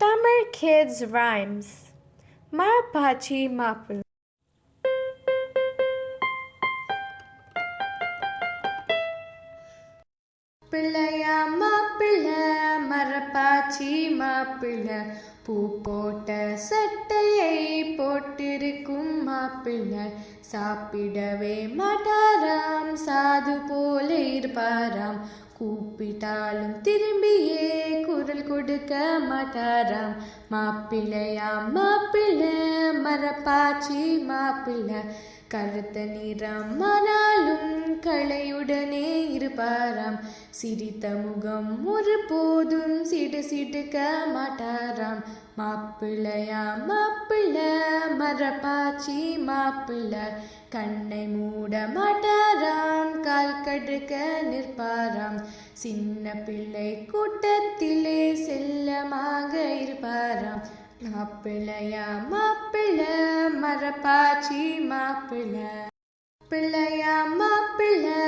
Tamil Kids Rhymes. Marapachi Mapu பிள்ளையா மாப்பிள்ளை மரப்பாச்சி மாப்பிள்ளை பூ போட்ட சட்டையை போட்டிருக்கும் மாப்பிள்ளை சாப்பிடவே மாட்டாராம் சாது போல இருப்பாராம் கூப்பிட்டாலும் திரும்பியே குரல் கொடுக்க மாட்டாராம். மாப்பிள்ளையா மாப்பிள்ளை மரப்பாச்சி மாப்பிள்ளை. கருத்த நிறம் ஆனாலும் களையுடனே இருப்பாராம். சிரித்த முகம் ஒரு போதும் சிடு சிடுக்க மாட்டாராம். மாப்பிள்ளையா மாப்பிள்ளை மரப்பாச்சி மாப்பிள்ளை. கண்ணை மூட மாட்டாராம் கால் கடுக்க நிற்பாராம். சின்ன பிள்ளை கூட்டத்திலே செல்லமாக இருப்பாராம். மாப்பிள்ளையா மாப்பிள்ளை மரப்பாச்சி மாப்பிள்ளை. பிள்ளையா மாப்பிள்ளை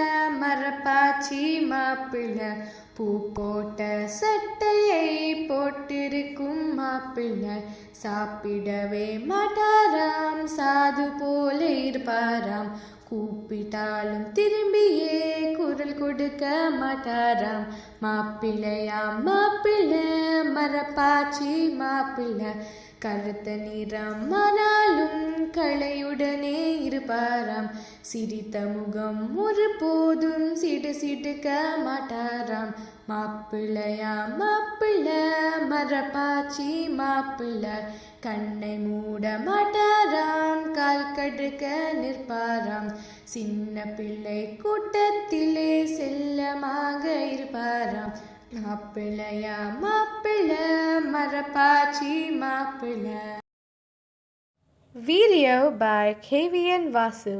மரப்பாச்சி மாப்பிள்ளை. பூ போட்ட சட்டையை போட்டிருக்கும் மாப்பிள்ளை. சாப்பிடவே மாட்டாராம். சாது போல இருப்பாராம் கூப்பிட்டாலும் திரும்பியே குரல் கொடுக்க மாட்டாராம் மாப்பிள்ளையா மாப்பிள்ளை மரப்பாச்சி மாப்பிள்ளை கருத்த நிறம் ஆனாலும் களையுடனே இருப்பாராம். சிரித்த முகம் ஒரு போதும் சிடு சிடுக்க மாட்டாராம். மாப்பிள்ளையா மாப்பிள்ளை மரப்பாச்சி மாப்பிள்ளை. கண்ணை மூட மாட்டாராம் கால் கடுக்க நிற்பாராம். சின்ன பிள்ளை கூட்டத்திலே செல்லமாக இருப்பாராம். மாப்பிள்ளையா மாப்பிள்ளை மரப்பாச்சி மாப்பிள்ளை Video by KVN Vasu